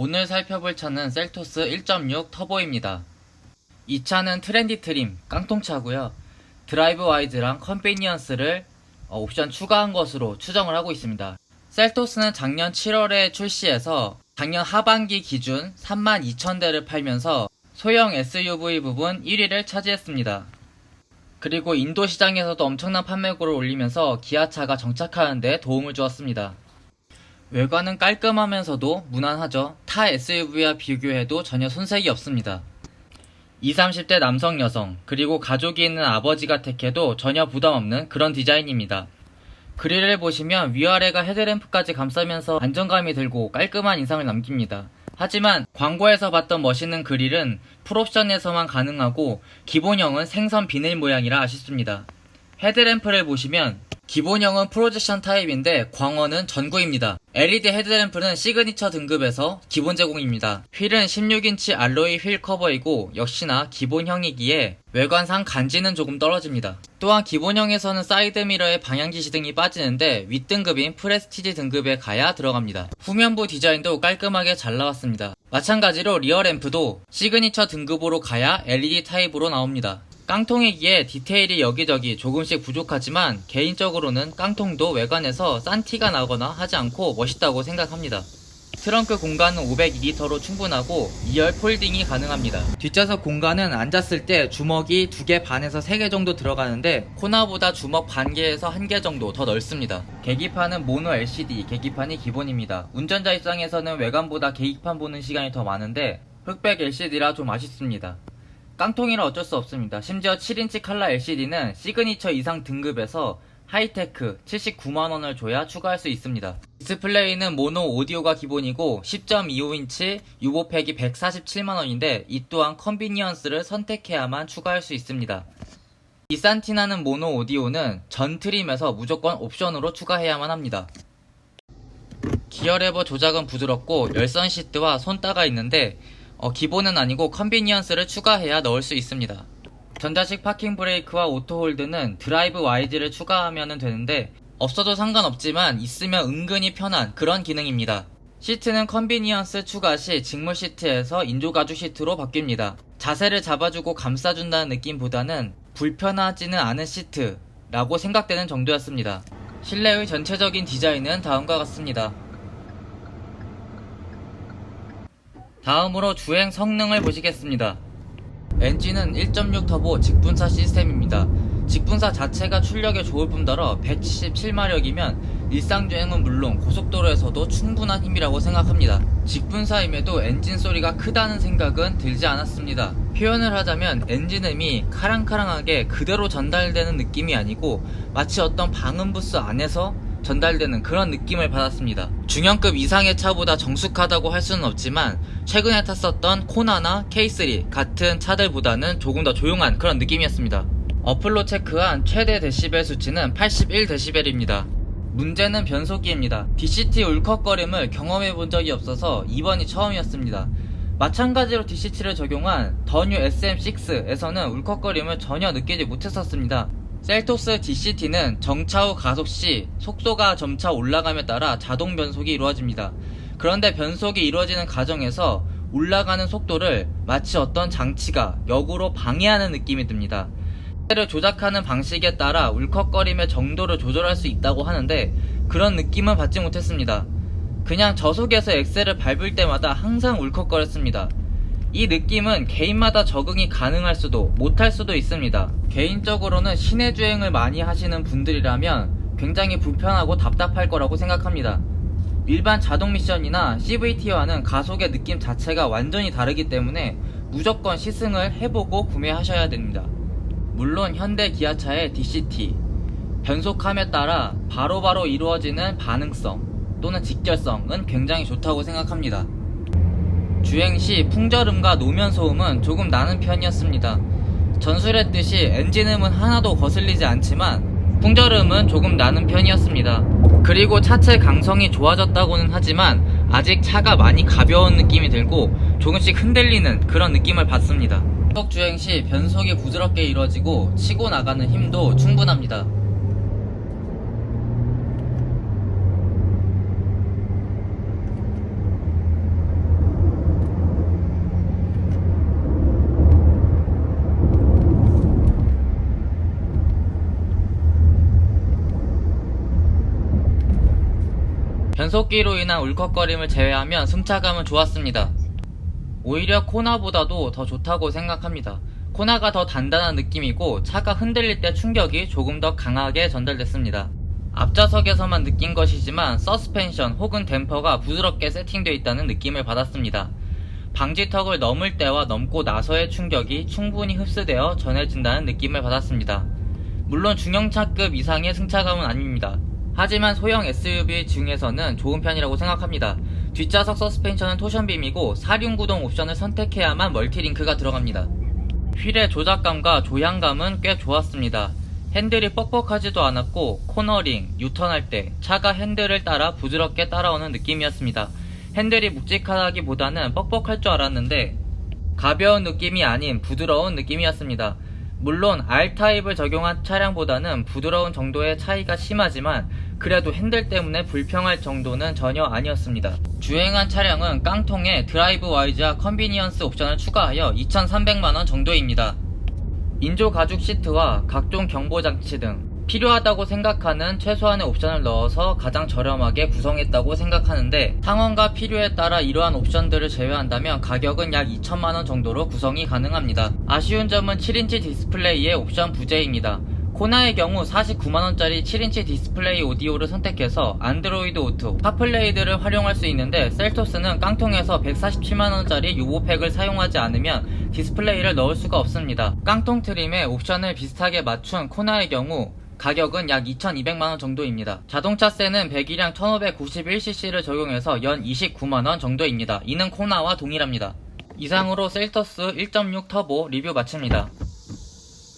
오늘 살펴볼 차는 셀토스 1.6 터보입니다. 이 차는 트렌디 트림, 깡통차고요. 드라이브 와이드랑 컨비니언스를 어, 옵션 추가한 것으로 추정을 하고 있습니다. 셀토스는 작년 7월에 출시해서 작년 하반기 기준 32,000대를 팔면서 소형 SUV 부분 1위를 차지했습니다. 그리고 인도 시장에서도 엄청난 판매고를 올리면서 기아차가 정착하는 데 도움을 주었습니다. 외관은 깔끔하면서도 무난하죠. 타 SUV와 비교해도 전혀 손색이 없습니다. 20, 30대 남성 여성, 그리고 가족이 있는 아버지가 택해도 전혀 부담 없는 그런 디자인입니다. 그릴을 보시면 위아래가 헤드램프까지 감싸면서 안정감이 들고 깔끔한 인상을 남깁니다. 하지만 광고에서 봤던 멋있는 그릴은 풀옵션에서만 가능하고 기본형은 생선 비닐 모양이라 아쉽습니다. 헤드램프를 보시면 기본형은 프로젝션 타입인데 광원은 전구입니다. LED 헤드램프는 시그니처 등급에서 기본 제공입니다. 휠은 16인치 알로이 휠 커버이고 역시나 기본형이기에 외관상 간지는 조금 떨어집니다. 또한 기본형에서는 사이드 미러에 방향 지시 등이 빠지는데 윗등급인 프레스티지 등급에 가야 들어갑니다. 후면부 디자인도 깔끔하게 잘 나왔습니다. 마찬가지로 리어 램프도 시그니처 등급으로 가야 LED 타입으로 나옵니다. 깡통이기에 디테일이 여기저기 조금씩 부족하지만 개인적으로는 깡통도 외관에서 싼 티가 나거나 하지 않고 멋있다고 생각합니다. 트렁크 공간은 502리터로 충분하고 2열 폴딩이 가능합니다. 뒷좌석 공간은 앉았을 때 주먹이 2개 반에서 3개 정도 들어가는데 코나보다 주먹 반 개에서 1개 정도 더 넓습니다. 계기판은 모노 LCD 계기판이 기본입니다. 운전자 입장에서는 외관보다 계기판 보는 시간이 더 많은데 흑백 LCD라 좀 아쉽습니다. 깡통이라 어쩔 수 없습니다. 심지어 7인치 칼라 LCD는 시그니처 이상 등급에서 하이테크 79만원을 줘야 추가할 수 있습니다. 디스플레이는 모노 오디오가 기본이고 10.25인치 유보팩이 147만원인데 이 또한 컨비니언스를 선택해야만 추가할 수 있습니다. 이산티나는 모노 오디오는 전 트림에서 무조건 옵션으로 추가해야만 합니다. 기어 레버 조작은 부드럽고 열선 시트와 손따가 있는데 어, 기본은 아니고 컨비니언스를 추가해야 넣을 수 있습니다. 전자식 파킹 브레이크와 오토 홀드는 드라이브 와이드를 추가하면 되는데 없어도 상관없지만 있으면 은근히 편한 그런 기능입니다. 시트는 컨비니언스 추가 시 직물 시트에서 인조 가죽 시트로 바뀝니다. 자세를 잡아주고 감싸준다는 느낌보다는 불편하지는 않은 시트라고 생각되는 정도였습니다. 실내의 전체적인 디자인은 다음과 같습니다. 다음으로 주행 성능을 보시겠습니다. 엔진은 1.6 터보 직분사 시스템입니다. 직분사 자체가 출력에 좋을 뿐더러 177마력이면 일상주행은 물론 고속도로에서도 충분한 힘이라고 생각합니다. 직분사임에도 엔진 소리가 크다는 생각은 들지 않았습니다. 표현을 하자면 엔진음이 카랑카랑하게 그대로 전달되는 느낌이 아니고 마치 어떤 방음부스 안에서 전달되는 그런 느낌을 받았습니다. 중형급 이상의 차보다 정숙하다고 할 수는 없지만 최근에 탔었던 코나나 K3 같은 차들보다는 조금 더 조용한 그런 느낌이었습니다. 어플로 체크한 최대 데시벨 수치는 81데시벨입니다. 문제는 변속기입니다. DCT 울컥거림을 경험해 본 적이 없어서 이번이 처음이었습니다. 마찬가지로 DCT를 적용한 더뉴 SM6에서는 울컥거림을 전혀 느끼지 못했었습니다. 셀토스 DCT는 정차 후 가속 시 속도가 점차 올라감에 따라 자동 변속이 이루어집니다. 그런데 변속이 이루어지는 과정에서 올라가는 속도를 마치 어떤 장치가 역으로 방해하는 느낌이 듭니다. 를 조작하는 방식에 따라 울컥거림의 정도를 조절할 수 있다고 하는데 그런 느낌은 받지 못했습니다. 그냥 저속에서 엑셀을 밟을 때마다 항상 울컥거렸습니다. 이 느낌은 개인마다 적응이 가능할 수도 못할 수도 있습니다. 개인적으로는 시내 주행을 많이 하시는 분들이라면 굉장히 불편하고 답답할 거라고 생각합니다. 일반 자동 미션이나 CVT와는 가속의 느낌 자체가 완전히 다르기 때문에 무조건 시승을 해보고 구매하셔야 됩니다. 물론 현대 기아차의 DCT, 변속함에 따라 바로바로 이루어지는 반응성 또는 직결성은 굉장히 좋다고 생각합니다. 주행 시 풍절음과 노면 소음은 조금 나는 편이었습니다. 전술했듯이 엔진음은 하나도 거슬리지 않지만 풍절음은 조금 나는 편이었습니다. 그리고 차체 강성이 좋아졌다고는 하지만 아직 차가 많이 가벼운 느낌이 들고 조금씩 흔들리는 그런 느낌을 받습니다. 속 주행 시 변속이 부드럽게 이루어지고 치고 나가는 힘도 충분합니다. 변속기로 인한 울컥거림을 제외하면 승차감은 좋았습니다. 오히려 코나보다도 더 좋다고 생각합니다. 코나가 더 단단한 느낌이고 차가 흔들릴 때 충격이 조금 더 강하게 전달됐습니다. 앞좌석에서만 느낀 것이지만 서스펜션 혹은 댐퍼가 부드럽게 세팅되어 있다는 느낌을 받았습니다. 방지턱을 넘을 때와 넘고 나서의 충격이 충분히 흡수되어 전해진다는 느낌을 받았습니다. 물론 중형차급 이상의 승차감은 아닙니다. 하지만 소형 SUV 중에서는 좋은 편이라고 생각합니다. 뒷좌석 서스펜션은 토션빔이고 사륜구동 옵션을 선택해야만 멀티링크가 들어갑니다. 휠의 조작감과 조향감은 꽤 좋았습니다. 핸들이 뻑뻑하지도 않았고 코너링, 유턴할 때 차가 핸들을 따라 부드럽게 따라오는 느낌이었습니다. 핸들이 묵직하다기보다는 뻑뻑할 줄 알았는데 가벼운 느낌이 아닌 부드러운 느낌이었습니다. 물론 R타입을 적용한 차량보다는 부드러운 정도의 차이가 심하지만 그래도 핸들 때문에 불평할 정도는 전혀 아니었습니다. 주행한 차량은 깡통에 드라이브 와이즈와 컨비니언스 옵션을 추가하여 2,300만원 정도입니다. 인조 가죽 시트와 각종 경보 장치 등 필요하다고 생각하는 최소한의 옵션을 넣어서 가장 저렴하게 구성했다고 생각하는데 상황과 필요에 따라 이러한 옵션들을 제외한다면 가격은 약 2천만원 정도로 구성이 가능합니다. 아쉬운 점은 7인치 디스플레이의 옵션 부재입니다. 코나의 경우 49만원짜리 7인치 디스플레이 오디오를 선택해서 안드로이드 오토, 카플레이드를 활용할 수 있는데 셀토스는 깡통에서 147만원짜리 유보팩을 사용하지 않으면 디스플레이를 넣을 수가 없습니다. 깡통 트림에 옵션을 비슷하게 맞춘 코나의 경우 가격은 약 2,200만원 정도입니다. 자동차세는 배기량 1591cc를 적용해서 연 29만원 정도입니다. 이는 코나와 동일합니다. 이상으로 셀토스 1.6 터보 리뷰 마칩니다.